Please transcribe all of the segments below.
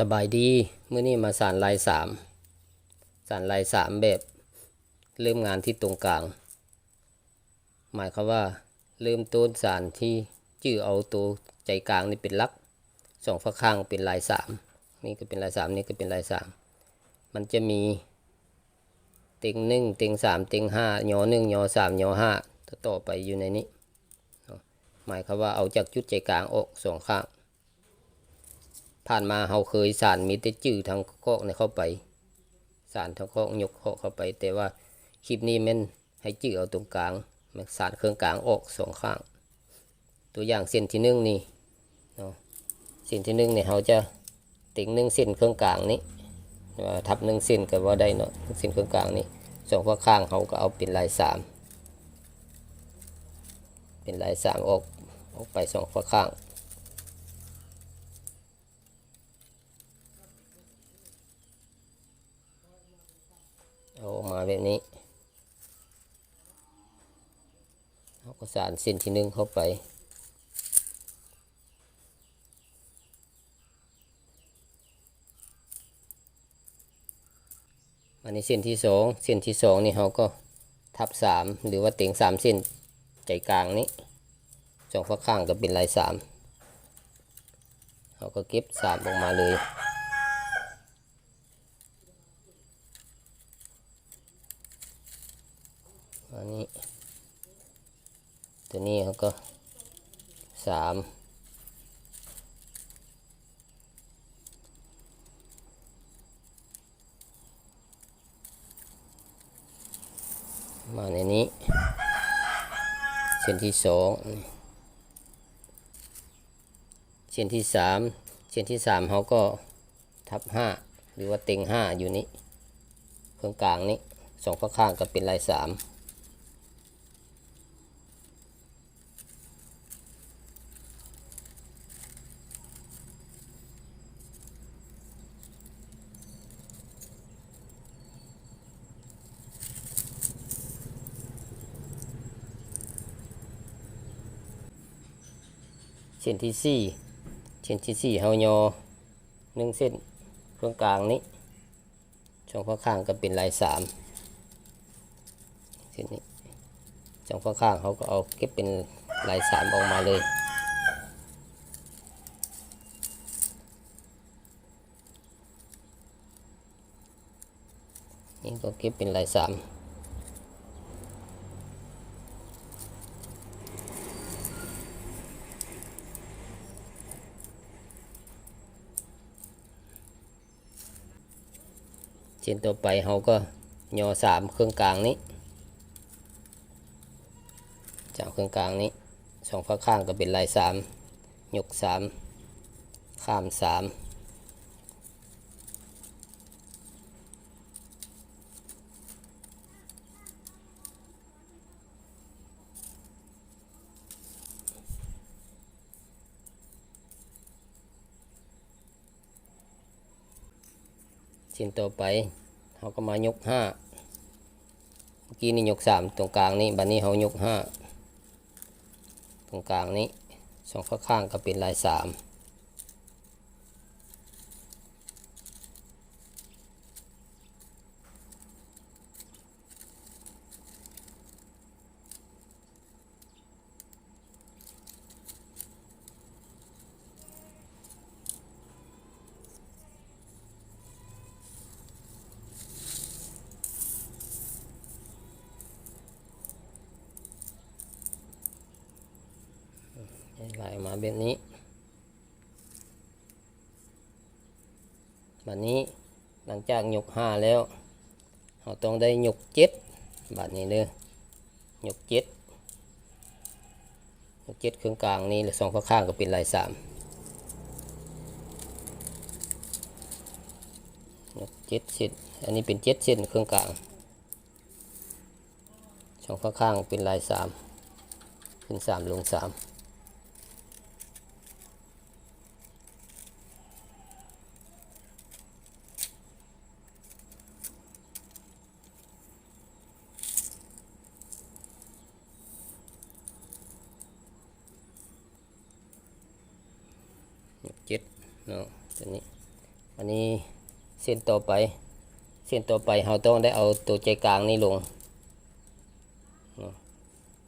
สบายดีเมื้อนี้มาสารลายสามสารลายสามแบบเริ่มงานที่ตรงกลาง หมายความว่าเริ่มต้นสารที่จื้อเอาตัวใจกลางนี่เป็นลักสองฝาข้างเป็นลายสามนี่ก็เป็นลายสามนี่ก็เป็นลายสามมันจะมีเต็งหนึ่งเต็งสามเต็งห้าหยอหนึ่งหยอสามหยอห้าต่อไปอยู่ในนี้หมายความว่าเอาจากจุดใจกลางออกสองข้าง ผ่านมาเราเคยสารมีแต่จื้อทางคอกในเข้าไป สารทางคอกยกคอกเข้าไป แต่ว่าคลิปนี้แมันให้จื้อเอาตรงกลางแมันสารเครื่องกลางออกสองข้าง ตัวอย่างเส้นที่หนึ่งนี่เนาะเส้นที่หนึ่งเนี่ยเราจะติ่งหนึ่งเส้นเครื่องกลางนี้ว่าทับหนึ่งเส้นก็ว่าได้เนาะเส้นเครื่องกลางนี้สองข้างเขาก็เอาเป็นลายสามเป็นลายสามออกออกไปสองข้าง เอาออกมาแบบนี้เอาก็สารเส้นที่หนึ่งเข้าไป อันนี้เส้นที่สองเส้นที่สองนี่เขาก็ทับสามหรือว่าเต็งสามเส้นใจกลางนี้สองฝั่งข้างก็เป็นลายสามเขาก็เก็บสามออกมาเลย นี้ ตัวนี้เขาก็สามมาในนี้ เส้นที่สองเส้นที่สามเส้นที่สามเขาก็ทับห้าหรือว่าเต็งห้าอยู่นี้เครื่องกลางนี้สองข้างก็เป็นลายสาม ส้นที่สี่เส้นที่สี่เฮายอหนึ่งเส้นตรงกลางนี้ช่องข้างข้างก็เป็นลายสามเส้นนี้ช่องข้างข้างเขาก็เอาเก็บเป็นลายสามออกมาเลยนี่ก็เก็บเป็นลายสาม ส้นต่อไปเราก็ยอสามเครื่องกลางนี้ จากเครื่องกลางนี้สองฝาข้างก็เป็นลายสามยกสามข้ามสาม ชิ้นต่อไปเขาก็มายกห้าเมื่อกี้นี่ยกสามตรงกลางนี้บัดนี้เขายกห้าตรงกลางนี้สองข้างๆก็เป็นลายสาม ลายมาแบบนี้บัดนี้หลังจากหยกห้าแล้วเราต้องได้หยกเจ็ดบัดนี้เลยยกเจ็ดหยกเจ็ดเครื่องกลางนี้และสองข้างข้างก็เป็นลายสามหยกเจ็ดเส้นอันนี้เป็นเจ็ดเส้นเครื่องกลางสองข้างข้างเป็นลายสามขึ้นสามลงสาม เนาะตัวนี้ อันนี้เส้นต่อไป เส้นต่อไปเราต้องได้เอาตัวใจกลางนี่ลงเนาะ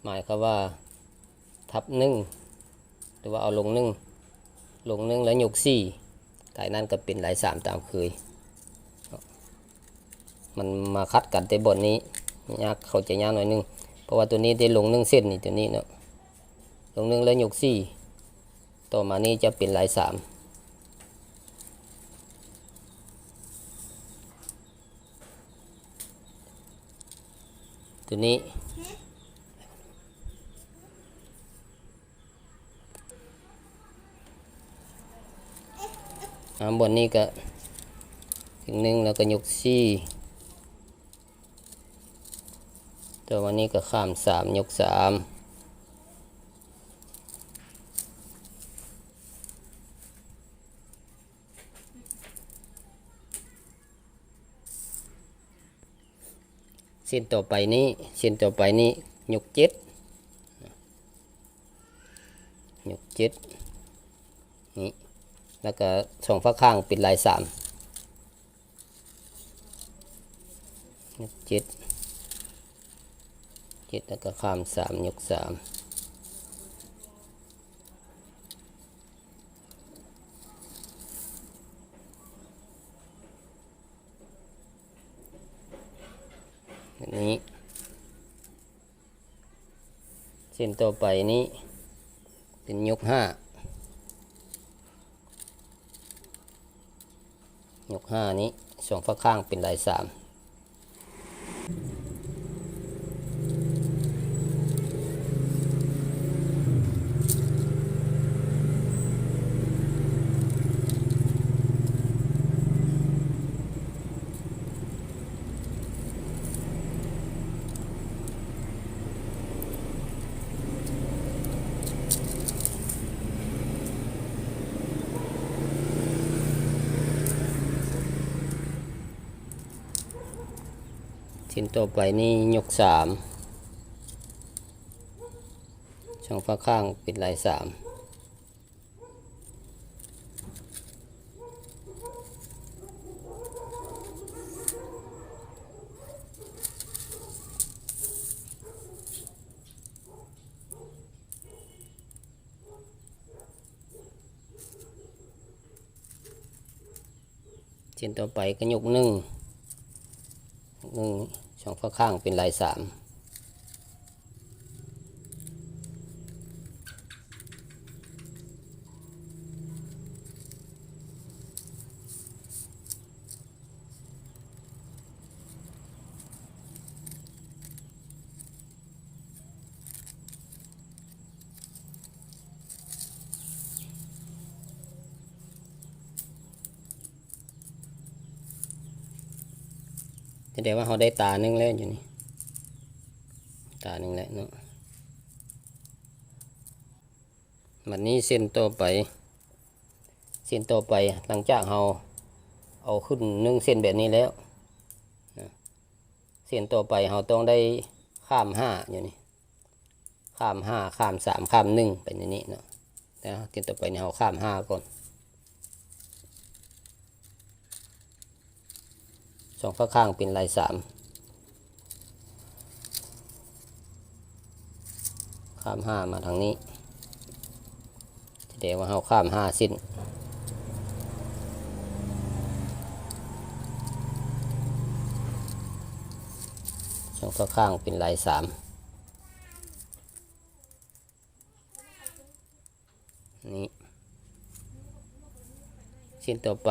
หมายควาว่าทับหนึ่งหรือว่าเอาลงหนึ่งลงหนึ่งแล้วยกสี่กายนั้นก็เป็นหลายสามตามเคย มันมาคัดกันแต่บนนี้ยากเขาใจะยากหน่อยหนึง เพราะว่าตัวนี้ได้ลงหนึ่งเส้นนี่ตัวนี้เนาะลงหนึ่งแล้วยกสี่ต่อมานี้จะเป็นหลายสาม ตัวนี้อ่าบนนี้ก็ถึงหนึ่งแล้วก็ยกสี่ตัววันนี้ก็ข้ามสามยกสาม เส้นต่อไปนี้เส้นต่อไปนี้ยกเจ็ดยกเจ็ดนี่แล้วก็สองฝาข้างปิดลายสามยกเจ็ดเจ็ดแล้วก็ข้ามสามยกสาม นี้ เส้นต่อไปนี้ เป็นยกห้ายกห้านี้สองฝาข้างเป็นลายสาม เส้นต่อไปนี้ยกสามสองฝาข้างป็นลายสามเส้นต่อไปก็ยกหนึ่งหนึ่ง ช่องฝาข้างเป็นลายสาม แสดงว่าเขาได้ตาหนึ่งแล้วอยู่นี่ ตาหนึ่งแล้วเนาะวันนี้เส้นต่อไป เส้นต่อไปหลังจากเราเอาขึ้นหนึ่งเส้นแบบนี้แล้ว เส้นต่อไปเราต้องได้ข้ามห้าอยู่นี่ ข้ามห้าข้ามสามข้ามหนึ่งเป็นอย่างนี้เนาะแต่เส้นต่อไปนี่เราข้ามห้าก่อน สองข้างเป็นลายสามข้ามห้ามาทางนี้แสดงว่าเราข้ามห้าสิ้นสองข้างเป็นลายสามนี่สิ้นต่อไป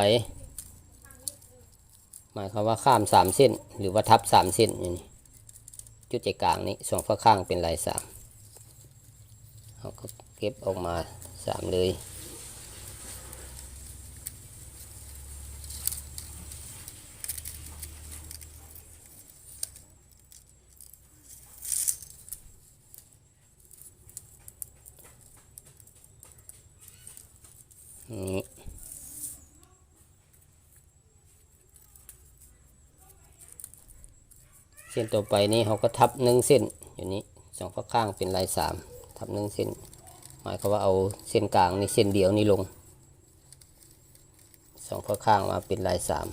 หมายความว่าข้ามสามเส้น หรือว่าทับสามเส้นอย่างนี้จุดใจกลางนี้สองฝาข้างเป็นลายสามเราก็เก็บออกมาสามเลยนี่ เส้นต่อไปนี้เขาก็ทับหนึ่งเส้นอยู่นี้สองฝาข้างเป็นลายสามทับหนึ่งเส้น หมายความว่าเอาเส้นกลางนี่เส้นเดียวนี่ลงสองข้างข้างมาเป็นลายสาม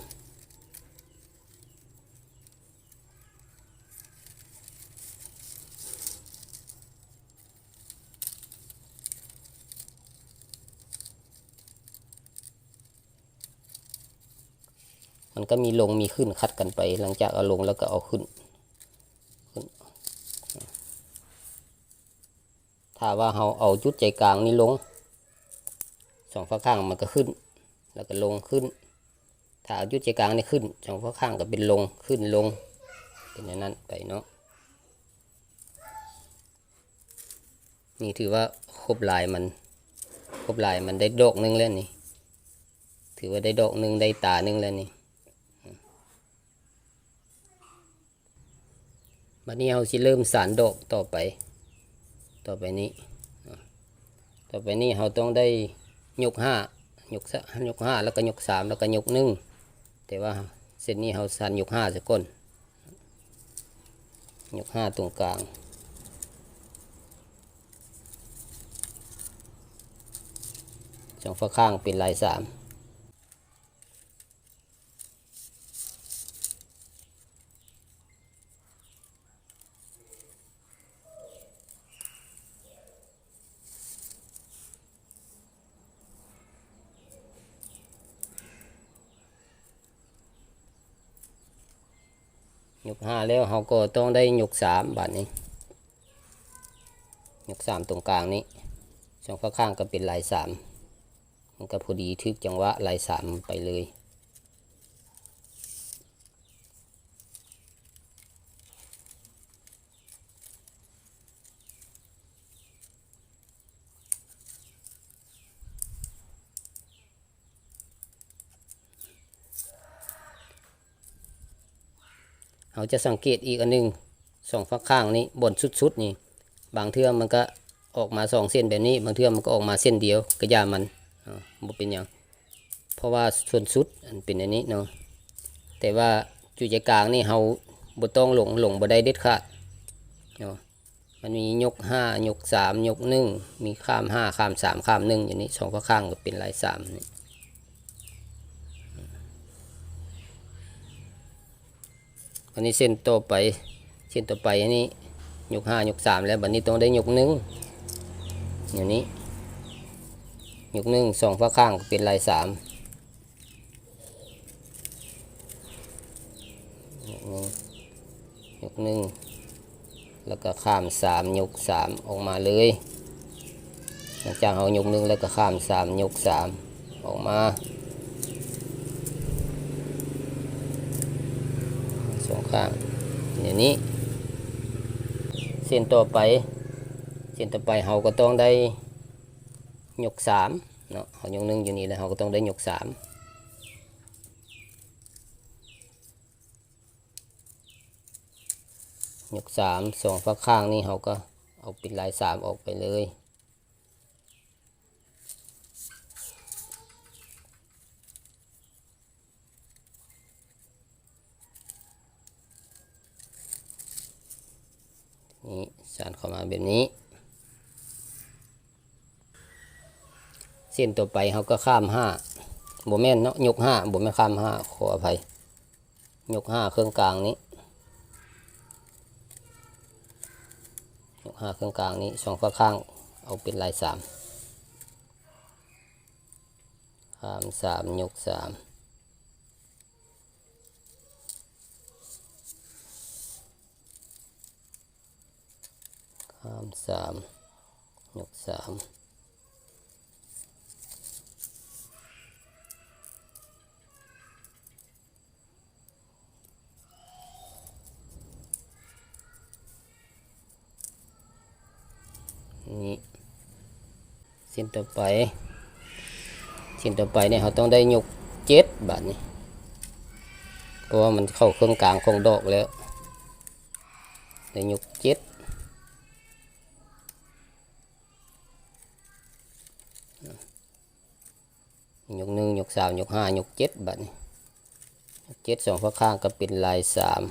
มันก็มีลงมีขึ้นคัดกันไป หลังจากเอาลงแล้วก็เอาขึ้นขึ้น ถ้าว่าเราเอาจุดใจกลางนี้ลงสองข้างข้างมันก็ขึ้น แล้วก็ลงขึ้น ถ้าเอาจุดใจกลางนี่ขึ้นสองข้างข้างก็เป็นลงขึ้นลง เป็นอย่างนั้นไปเนาะนี่ถือว่าครบลายมันครบลายมันได้ดอกหนึงแล้วนี่ ถือว่าได้ดอกหนึ่งได้ตาหนึ่งแล้วนี่บัดนี้เราสิเริ่มสารดอกต่อไป ต่อไปนี้ ต่อไปนี้เราต้องได้ยกห้ายกสยกห้าแล้วก็ยกสามแล้วก็ยกหนึ่งแต่ว่าเส้นนี้เราสันยกห้าสักก้นยกห้าตรงกลางสองฝาข้างเป็นลายสาม ห้าแล้วเขาก็ต้องได้ยกสามบาทนี้ ยกสามตรงกลางนี้ช่องข้างก็เป็นลายสามมันก็พอดีทึกจังหวะลายสามไปเลย เราจะสังเกตอีกอันหนึงสองฝักข้างนี้บนสุดๆนี่ บางเทื่อมันก็ออกมาสองเส้นแบบนี้ บางเทื่อมันก็ออกมาเส้นเดียวก็อยามันอ่าบ่เป็นหยังเพราะว่าส่วนสุดอันเป็นอันนี้เนาะแต่ว่าจุดกลางนี่เราบ่ต้องหลงหลงบ่ได้เด็ดขาดเนาะมันมียกห้ายกสามยกหนึ่งมีข้ามห้าข้ามสามข้ามหนึ่งอย่างนี้สองฝักข้างก็เป็นลายสามนี่ อันนี้เส้นต่อไป เส้นต่อไปอันนี้ยกห้ายกสามแล้วบัดนี้ต้องได้ยกหนึ่งอย่างนี้ยกหนึ่งสองฟ้าข้างเป็นลายสามยกหนึ่งแล้วก็ข้ามสามยกสามออกมาเลยหลังจากเอายกหนึ่งแล้วก็ข้ามสามยกสามออกมา สองข้างอย่างนี้ เส้นต่อไป เส้นต่อไปเราก็ต้องได้ยกสามเนาะเขายกหนึ่งอยู่นี่แล้วเราก็ต้องได้ยกสามยกสามสองฝักข้างนี่เราก็เอาเป็นลายสามออกไปเลย นี่สานเข้ามาแบบนี้ เส้นต่อไปเขาก็ข้ามห้าบ่แม่นเนาะยกห้าบ่แม่นข้ามห้าขออภัยยกห้าเครื่องกลางนี้ยกห้าเครื่องกลางนี้สองฝาข้างเอาเป็นลายสามข้ามสามยกสาม ข้ามสามยกสามนี่เส้นต่อไปเส้นต่อไปเนี่ยเขาต้องได้ยกเจ็ดบาทนี่เพราะว่ามันเข้าเครื่องกลางของดอกแล้วได้ยกเจ็ด ยกหนึ่งยกสามยกห้ายกเจ็ดบัดนี้ยกเจ็ดสองฝาข้างก็เป็นลายสาม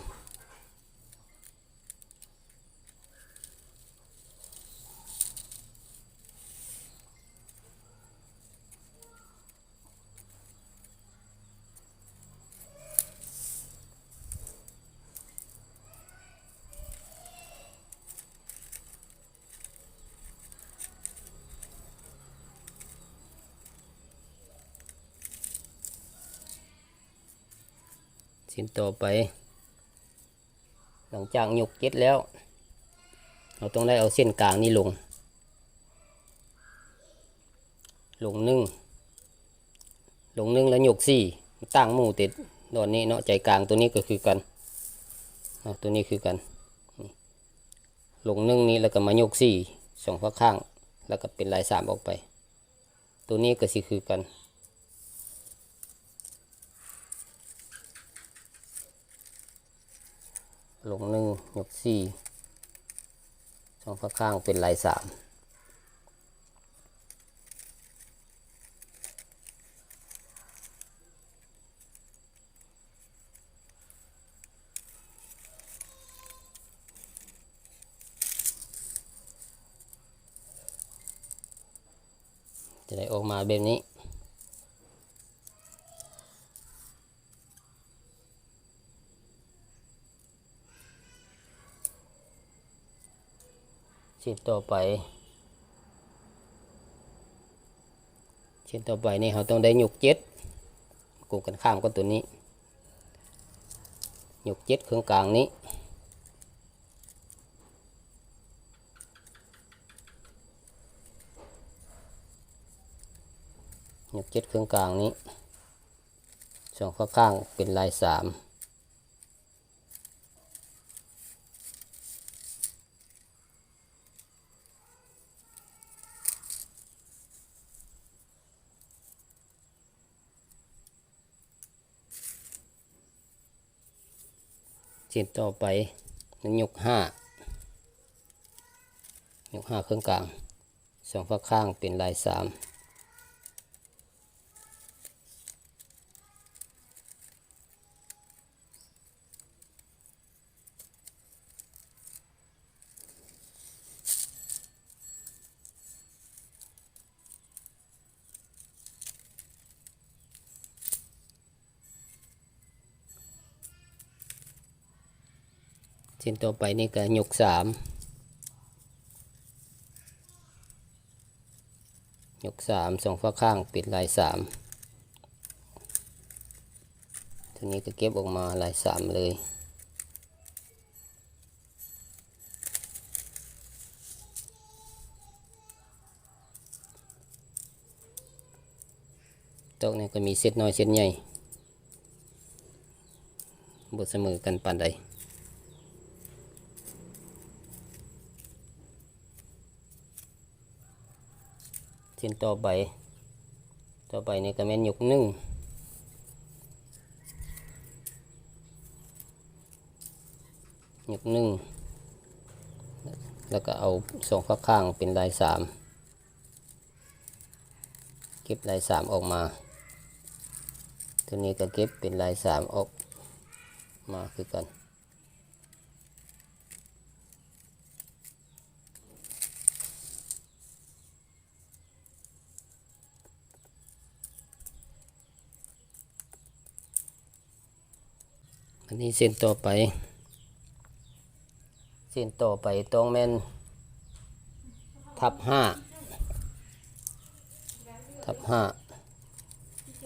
ชิ้นต่อไป หลังจากยกเก็ดแล้ว เราต้องได้เอาเส้นกลางนี้ลง ลงหนึ่งลงหนึ่งแล้วยกสี่ตั้งหมู่ติดดอนนี้เนาะใจกลางตัวนี้ก็คือกันตัวนี้คือกันลงหนึ่งนี้แล้วก็มายกสี่สองข้างข้างแล้วก็เป็นลายสามออกไป ตัวนี้ก็สิคือกัน ลงหนึ่งยกสี่สองข้างข้างเป็นลายสามจะได้ออกมาแบบนี้ ชิ้นต่อไป ชิ้นต่อไปนี่เราต้องได้หยกเจ็ดกูกันข้ามกับตัวนี้หยกเจ็ดเครื่องกลางนี้หยกเจ็ดเครื่องกลางนี้สองข้างข้างเป็นลายสาม ชิ้นต่อไปนั้นยกห้ายกห้าเครื่องกลางสองฝั่งข้างเป็นลายสาม ชิ้นต่อไปนี่ก็ยกสามยกสามสองฝ้าข้างปิดลายสามทีนี้ก็เก็บออกมาลายสามเลยโต๊ะนี่ก็มีเส้นน้อยเส้นใหญ่บทเสมอกันปานใด เส้นต่อไป ต่อไปนี่ก็แม่นยกหนึ่งยกหนึ่งแล้วก็เอาสองข้างข้างเป็นลายสามเก็บลายสามออกมา ตัวนี้ก็เก็บเป็นลายสามออกมาคือกัน อันนี้เส้นต่อไป เส้นต่อไปตรงแม่นทับห้าทับห้า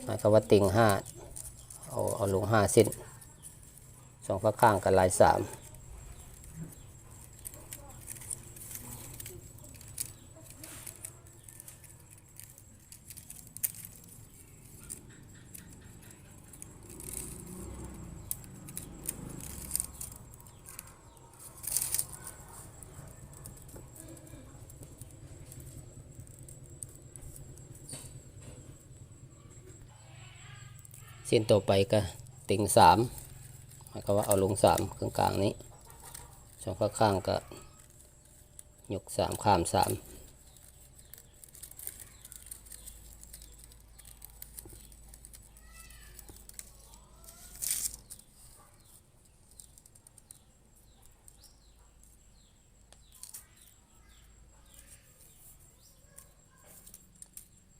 หมายความว่าติ่งห้าเอาเอาลงห้าเส้นสองฝ้างข้างกับลายสาม เส้นต่อไปก็ติ่งสามหมายความว่าเอาลงสามเครื่องกลางนี้สองข้างข้างก็ยกสามข้ามสาม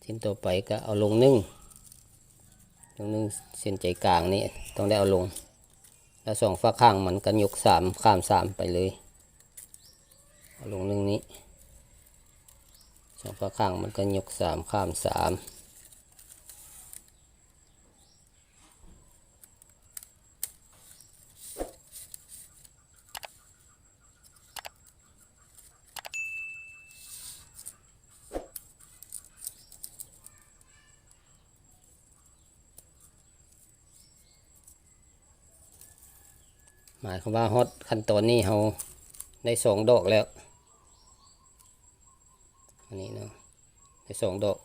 เส้นต่อไปก็เอาลงนึ่ง ตรงนึงเส้นใจกลางนี่ต้องได้เอาลง แล้วสองฝาข้างมันกันยกสามข้ามสามไปเลย เอาลงนึงนี้สองฝาข้างมันกันยกสามข้ามสาม มายความว่าฮอตขั้นตอนนี้เราได้สองดอกแล้ว อันนี้เนาะได้สองดอก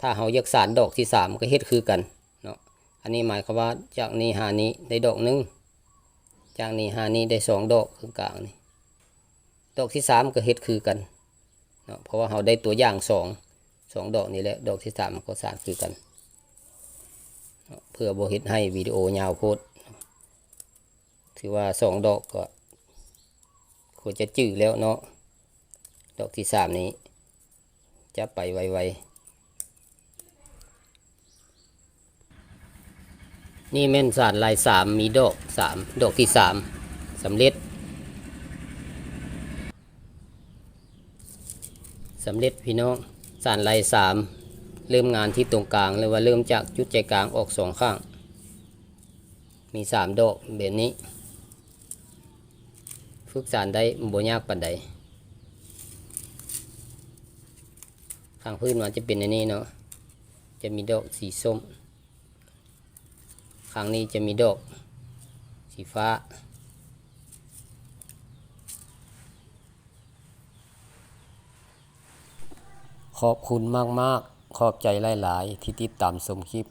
ถ้าเราอยากสานดอกที่สามก็เฮ็ดคือกันเนาะ อันนี้หมายความว่าจากนี้หานี้ได้ดอกหนึ่งจากนี้หานี้ได้สองดอกคือกลางนี่ ดอกที่สามก็เฮ็ดคือกันเนาะ เพราะว่าเราได้ตัวอย่างสองสองดอกนี้แหละ ดอกที่สามก็สานคือกัน เพื่อบ่เฮ็ดให้วิดีโอยาวโพด ถือว่าสองดอกก็ควรจะจื้อแล้วเนาะดอกที่สามนี้ จะไปไวๆนี่แม่นสารลายสามมีดอกสามดอกที่สามสำเร็จสำเร็จพี่น้องสารลายสามเริ่มงานที่ตรงกลางเลยว่าเริ่มจากจุดใจกลางออกสองข้าง มีสามดอกแบบนี้ ฝึกสารได้บ่ยากปานใดข้างพื้นมันจะเป็นอันนี้เนาะจะมีดอกสีส้มข้างนี้จะมีดอกสีฟ้า ขอบคุณมาก ๆ ขอบใจหลาย ๆ ที่ติดตามชมคลิป